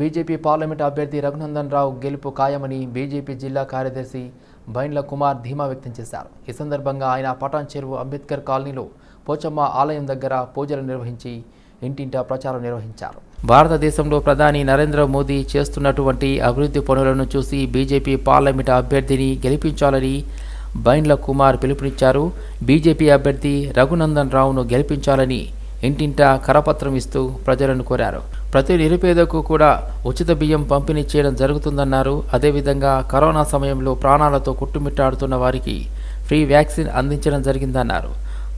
BJP parliament అభ్యర్థి రఘునందన్ రావు గెలుపు ఖాయమని బీజేపీ జిల్లా కార్యదర్శి బైండ్ల కుమార్ ధీమా వ్యక్తం చేశారు. ఈ సందర్భంగా ఆయన పటాన్ చెరువు అంబేద్కర్ కాలనీలో పోచమ్మ ఆలయం దగ్గర పూజలు నిర్వహించి ఇంటింటా ప్రచారం నిర్వహించారు. భారతదేశంలో ప్రధాని నరేంద్ర మోదీ చేస్తున్నటువంటి అభివృద్ధి పనులను చూసి బీజేపీ పార్లమెంట్ అభ్యర్థిని గెలిపించాలని బైండ్ల కుమార్ పిలుపునిచ్చారు. బీజేపీ అభ్యర్థి రఘునందన్ రావును గెలిపించాలని ఇంటింటా కరపత్రం ఇస్తూ ప్రజలను కోరారు. ప్రతి నిరుపేదకు కూడా ఉచిత బియ్యం పంపిణీ చేయడం జరుగుతుందన్నారు. అదేవిధంగా కరోనా సమయంలో ప్రాణాలతో కొట్టుమిట్టాడుతున్న వారికి ఫ్రీ వ్యాక్సిన్ అందించడం జరిగిందన్నారు.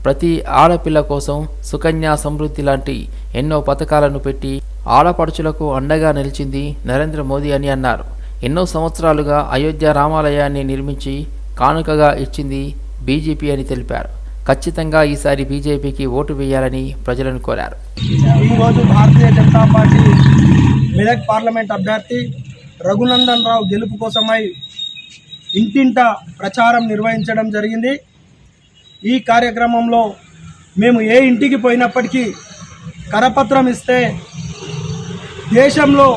ప్రతి ఆడపిల్ల కోసం సుకన్య సమృద్ధి లాంటి ఎన్నో పథకాలను పెట్టి ఆడపడుచులకు అండగా నిలిచింది నరేంద్ర మోదీ అని అన్నారు. ఎన్నో సంవత్సరాలుగా అయోధ్య రామాలయాన్ని నిర్మించి కానుకగా ఇచ్చింది బీజేపీ అని తెలిపారు. ఖచ్చితంగా ఈసారి బీజేపీకి ఓటు వేయాలని ప్రజలను కోరారు. ఈరోజు భారతీయ జనతా పార్టీ మెదక్ పార్లమెంట్ అభ్యర్థి రఘునందన్ రావు గెలుపు కోసమై ఇంటింట ప్రచారం నిర్వహించడం జరిగింది. ఈ కార్యక్రమంలో మేము ఏ ఇంటికి పోయినప్పటికీ కరపత్రం ఇస్తే దేశంలో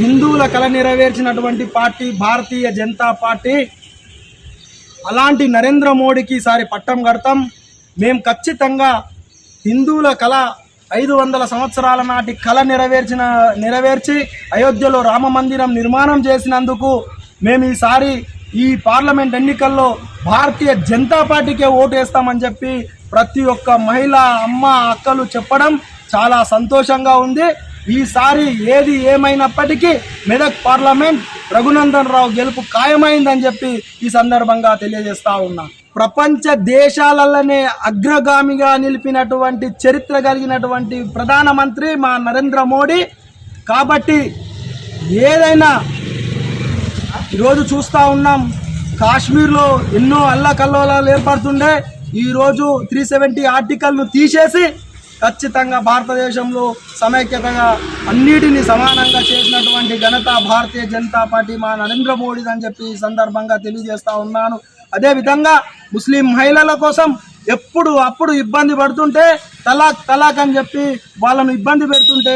హిందువుల కళ నెరవేర్చినటువంటి పార్టీ భారతీయ జనతా పార్టీ అలాంటి నరేంద్ర మోడీకి ఈసారి పట్టం కడతాం. మేము ఖచ్చితంగా హిందువుల కళ ఐదు వందల సంవత్సరాల నాటి కళ నెరవేర్చిన నెరవేర్చి అయోధ్యలో రామ మందిరం నిర్మాణం చేసినందుకు మేము ఈసారి ఈ పార్లమెంట్ ఎన్నికల్లో భారతీయ జనతా పార్టీకే ఓటు వేస్తామని చెప్పి ప్రతి ఒక్క మహిళ అమ్మ అక్కలు చెప్పడం చాలా సంతోషంగా ఉంది. ఈసారి ఏది ఏమైనప్పటికీ మెదక్ పార్లమెంట్ రఘునందన్ రావు గెలుపు ఖాయమైందని చెప్పి ఈ సందర్భంగా తెలియజేస్తా ఉన్నా. ప్రపంచ దేశాలలోనే అగ్రగామిగా నిలిపినటువంటి చరిత్ర కలిగినటువంటి ప్రధానమంత్రి మా నరేంద్ర మోడీ. కాబట్టి ఏదైనా ఈరోజు చూస్తూ ఉన్నాం కాశ్మీర్లో ఎన్నో అల్లకల్లోలాలు ఏర్పడుతుండే. ఈరోజు త్రీ సెవెంటీ ఆర్టికల్ను తీసేసి ఖచ్చితంగా భారతదేశంలో సమైక్యతగా అన్నిటినీ సమానంగా చేసినటువంటి ఘనత భారతీయ జనతా పార్టీ మా నరేంద్ర మోడీ అని చెప్పి ఈ సందర్భంగా తెలియజేస్తూ ఉన్నాను. అదేవిధంగా ముస్లిం మహిళల కోసం ఎప్పుడు అప్పుడు ఇబ్బంది పడుతుంటే తలాక్ తలాక్ అని చెప్పి వాళ్ళను ఇబ్బంది పెడుతుంటే